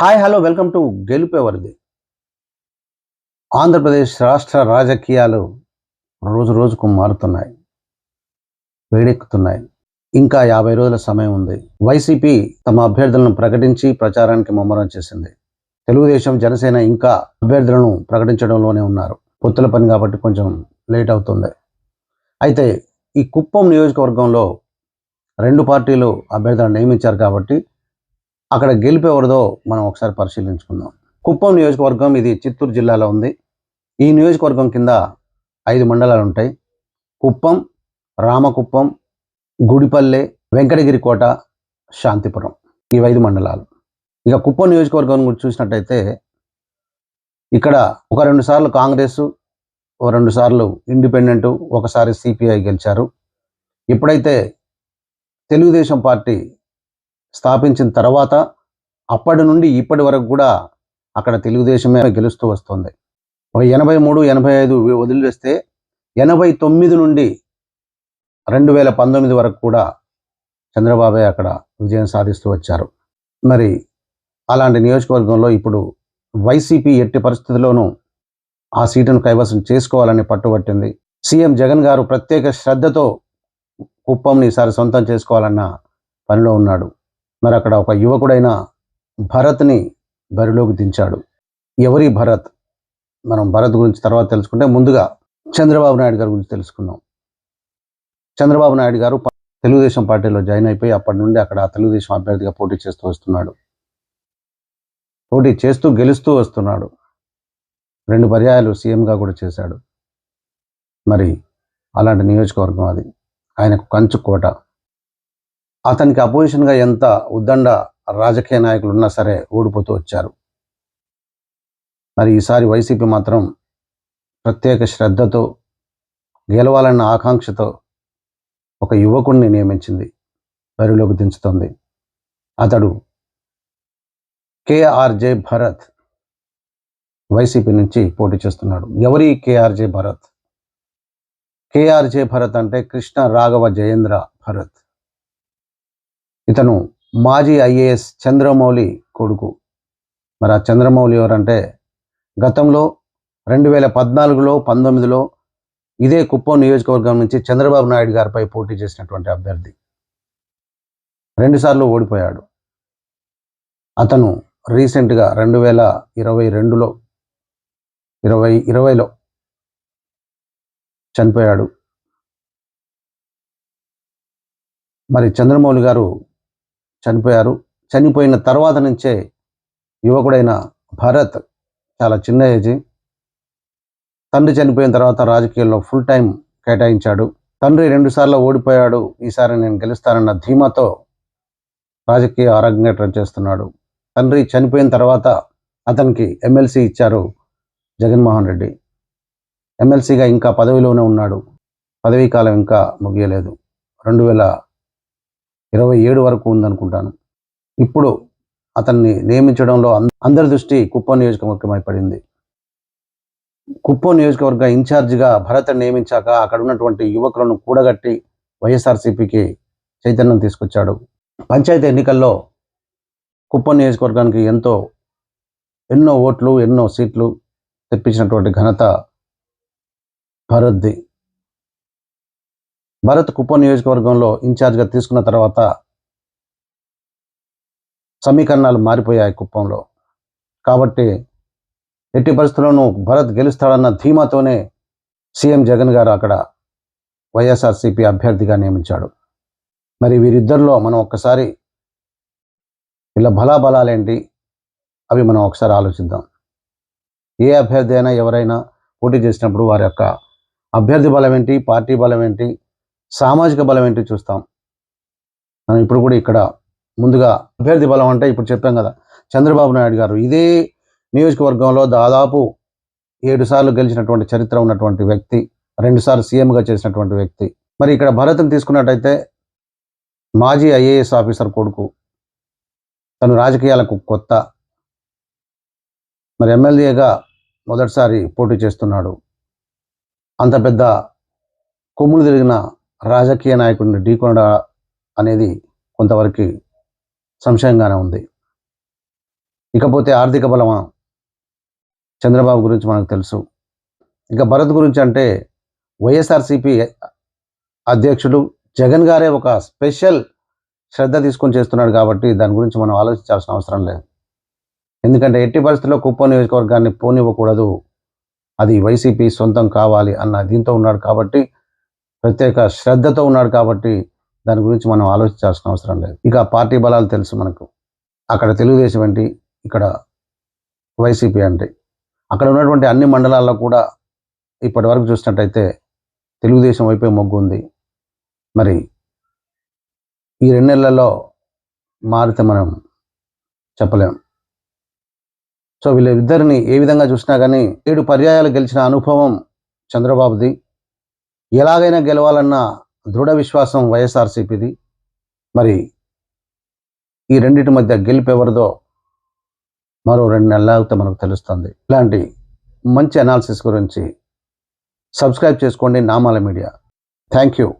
Hi hello welcome to గెలుపేవరిది ఆంధ్రప్రదేశ్ రాష్ట్ర రాజకీయాలు రోజు రోజుకు మారుతున్నాయి వేడెక్కుతున్నాయి. ఇంకా యాభై రోజుల సమయం ఉంది. వైసీపీ తమ అభ్యర్థులను ప్రకటించి ప్రచారానికి ముమ్మరం చేసింది. తెలుగుదేశం జనసేన ఇంకా అభ్యర్థులను ప్రకటించడంలోనే ఉన్నారు. పొత్తుల పని కాబట్టి కొంచెం లేట్ అవుతుంది. అయితే ఈ కుప్పం నియోజకవర్గంలో రెండు పార్టీలు అభ్యర్థులను నియమించారు కాబట్టి అక్కడ గెలిపేవరదో మనం ఒకసారి పరిశీలించుకుందాం. కుప్పం నియోజకవర్గం ఇది చిత్తూరు జిల్లాలో ఉంది. ఈ నియోజకవర్గం కింద ఐదు మండలాలు ఉంటాయి. కుప్పం రామకుప్పం గుడిపల్లె వెంకటగిరి కోట శాంతిపురం ఈ ఐదు మండలాలు. ఇక కుప్పం నియోజకవర్గం గురించి చూసినట్టయితే ఇక్కడ ఒక రెండు సార్లు కాంగ్రెస్ ఒక రెండు సార్లు ఇండిపెండెంట్ ఒకసారి సిపిఐ గెలిచారు. ఎప్పుడైతే తెలుగుదేశం పార్టీ స్థాపించిన తర్వాత అప్పటి నుండి ఇప్పటి వరకు కూడా అక్కడ తెలుగుదేశమే గెలుస్తూ వస్తుంది. ఒక ఎనభై మూడు ఎనభై ఐదు వదిలివేస్తే ఎనభై తొమ్మిది నుండి రెండు వేల పంతొమ్మిది వరకు కూడా చంద్రబాబే అక్కడ విజయం సాధిస్తూ వచ్చారు. మరి అలాంటి నియోజకవర్గంలో ఇప్పుడు వైసీపీ ఎట్టి పరిస్థితుల్లోనూ ఆ సీటును కైవసం చేసుకోవాలని పట్టుబట్టింది. సీఎం జగన్ గారు ప్రత్యేక శ్రద్ధతో కుప్పంని ఈసారి సొంతం చేసుకోవాలన్న పనిలో ఉన్నాడు. మరి అక్కడ ఒక యువకుడైన భరత్ని బరిలోకి దించాడు. ఎవరి భరత్? మనం భరత్ గురించి తర్వాత తెలుసుకుంటే ముందుగా చంద్రబాబు నాయుడు గారి గురించి తెలుసుకుందాం. చంద్రబాబు నాయుడు గారు తెలుగుదేశం పార్టీలో జాయిన్ అయిపోయి అప్పటి నుండి అక్కడ తెలుగుదేశం అభ్యర్థిగా పోటీ చేస్తూ వస్తున్నాడు. పోటీ చేస్తూ గెలుస్తూ వస్తున్నాడు. రెండు పర్యాయాలు సీఎంగా కూడా చేశాడు. మరి అలాంటి నియోజకవర్గం అది. ఆయనకు కంచు కోట. అతనికి అపోజిషన్గా ఎంత ఉద్దండ రాజకీయ నాయకులు ఉన్నా సరే ఓడిపోతూ వచ్చారు. మరి ఈసారి వైసీపీ మాత్రం ప్రత్యేక శ్రద్ధతో గెలవాలన్న ఆకాంక్షతో ఒక యువకుడిని నియమించింది బరిలోకి దించుతోంది. అతడు కేఆర్జే భరత్ వైసీపీ నుంచి పోటీ చేస్తున్నాడు. ఎవరి కేఆర్జే భరత్? కేఆర్జే భరత్ అంటే కృష్ణ రాఘవ జయేంద్ర భరత్. ఇతను మాజీ ఐఏఎస్ చంద్రమౌళి కొడుకు. మరి ఆ చంద్రమౌళి ఎవరంటే గతంలో రెండు వేల పద్నాలుగులో పంతొమ్మిదిలో ఇదే కుప్పం నియోజకవర్గం నుంచి చంద్రబాబు నాయుడు గారిపై పోటీ చేసినటువంటి అభ్యర్థి. రెండుసార్లు ఓడిపోయాడు. అతను రీసెంట్గా రెండు వేల ఇరవై రెండులో ఇరవై ఇరవైలో చనిపోయాడు. మరి చంద్రమౌళి గారు చనిపోయారు. చనిపోయిన తర్వాత నుంచే యువకుడైన భరత్ చాలా చిన్న ఏజీ. తండ్రి చనిపోయిన తర్వాత రాజకీయాల్లో ఫుల్ టైం కేటాయించాడు. తండ్రి రెండుసార్లు ఓడిపోయాడు. ఈసారి నేను గెలుస్తానన్న ధీమాతో రాజకీయ అరంగేట్రం చేస్తున్నాడు. తండ్రి చనిపోయిన తర్వాత అతనికి ఎమ్మెల్సీ ఇచ్చారు జగన్మోహన్ రెడ్డి. ఎమ్మెల్సీగా ఇంకా పదవిలోనే ఉన్నాడు. పదవీ కాలం ఇంకా ముగియలేదు. రెండు వేల ఇరవై ఏడు వరకు ఉందనుకుంటాను. ఇప్పుడు అతన్ని నియమించడంలో అందరి దృష్టి కుప్పం నియోజకవర్గమై పడింది. కుప్పం నియోజకవర్గ ఇన్ఛార్జిగా భరత్ నియమించాక అక్కడ ఉన్నటువంటి యువకులను కూడగట్టి వైఎస్ఆర్సీపీకి చైతన్యం తీసుకొచ్చాడు. పంచాయతీ ఎన్నికల్లో కుప్పం నియోజకవర్గానికి ఎంతో ఎన్నో ఓట్లు ఎన్నో సీట్లు తెప్పించినటువంటి ఘనత భరత్ది. భరత్ కుప్పం నియోజకవర్గంలో ఇన్ఛార్జ్గా తీసుకున్న తర్వాత సమీకరణాలు మారిపోయాయి కుప్పంలో. కాబట్టి ఎట్టి పరిస్థితుల్లోనూ భరత్ గెలుస్తాడన్న ధీమాతోనే సీఎం జగన్ గారు అక్కడ వైఎస్ఆర్సీపీ అభ్యర్థిగా నియమించాడు. మరి వీరిద్దరిలో మనం ఒక్కసారి వీళ్ళ బలాబలాలేంటి అవి మనం ఒకసారి ఆలోచిద్దాం. ఏ అభ్యర్థి అయినా ఎవరైనా పోటీ చేసినప్పుడు వారి యొక్క అభ్యర్థి బలం ఏంటి పార్టీ బలం ఏంటి సామాజిక బలం ఏంటి చూస్తాం. మనం ఇప్పుడు కూడా ఇక్కడ ముందుగా అభ్యర్థి బలం అంటే ఇప్పుడు చెప్పాం కదా చంద్రబాబు నాయుడు గారు. ఇదే నియోజకవర్గంలో దాదాపు ఏడు సార్లు గెలిచినటువంటి చరిత్ర ఉన్నటువంటి వ్యక్తి రెండుసార్లు సీఎంగా చేసినటువంటి వ్యక్తి. మరి ఇక్కడ భరత్ని తీసుకున్నట్టయితే మాజీ ఐఏఎస్ ఆఫీసర్ కొడుకు తను రాజకీయాలకు కొత్త మరి ఎమ్మెల్యేగా మొదటిసారి పోటీ చేస్తున్నాడు. అంత పెద్ద కొమ్ములు తిరిగిన రాజకీయ నాయకుడిని ఢీకొనడ అనేది కొంతవరకు సంశయంగానే ఉంది. ఇకపోతే ఆర్థిక బలమా? చంద్రబాబు గురించి మనకు తెలుసు. ఇక భరత్ గురించి అంటే వైఎస్ఆర్సిపి అధ్యక్షుడు జగన్ గారే ఒక స్పెషల్ శ్రద్ధ తీసుకొని చేస్తున్నాడు కాబట్టి దాని గురించి మనం ఆలోచించాల్సిన అవసరం లేదు. ఎందుకంటే ఎట్టి పరిస్థితుల్లో కుప్పం నియోజకవర్గాన్ని పోనివ్వకూడదు. అది వైసీపీ సొంతం కావాలి అన్న దీంతో ఉన్నాడు కాబట్టి ప్రత్యేక శ్రద్ధతో ఉన్నాడు కాబట్టి దాని గురించి మనం ఆలోచించాల్సిన అవసరం లేదు. ఇక పార్టీ బలాలు తెలుసు మనకు. అక్కడ తెలుగుదేశం ఏంటి? ఇక్కడ వైసీపీ అంటే. అక్కడ ఉన్నటువంటి అన్ని మండలాల్లో కూడా ఇప్పటి వరకు చూసినట్టయితే తెలుగుదేశం వైపే మొగ్గు ఉంది. మరి ఈ రెండు నెలల్లో మారితే మనం చెప్పలేం. సో వీళ్ళిద్దరిని ఏ విధంగా చూసినా కానీ ఏడు పర్యాయాలు గెలిచిన అనుభవం చంద్రబాబుది. ఎలాగైనా గెలవాలన్న దృఢ విశ్వాసం వైఎస్ఆర్సీపీది. మరి ఈ రెండింటి మధ్య గెలుపు ఎవరిదో మరో రెండు నెలలతో మనకు తెలుస్తుంది. ఇలాంటి మంచి అనాలిసిస్ గురించి సబ్స్క్రైబ్ చేసుకోండి నామాల మీడియా. Thank you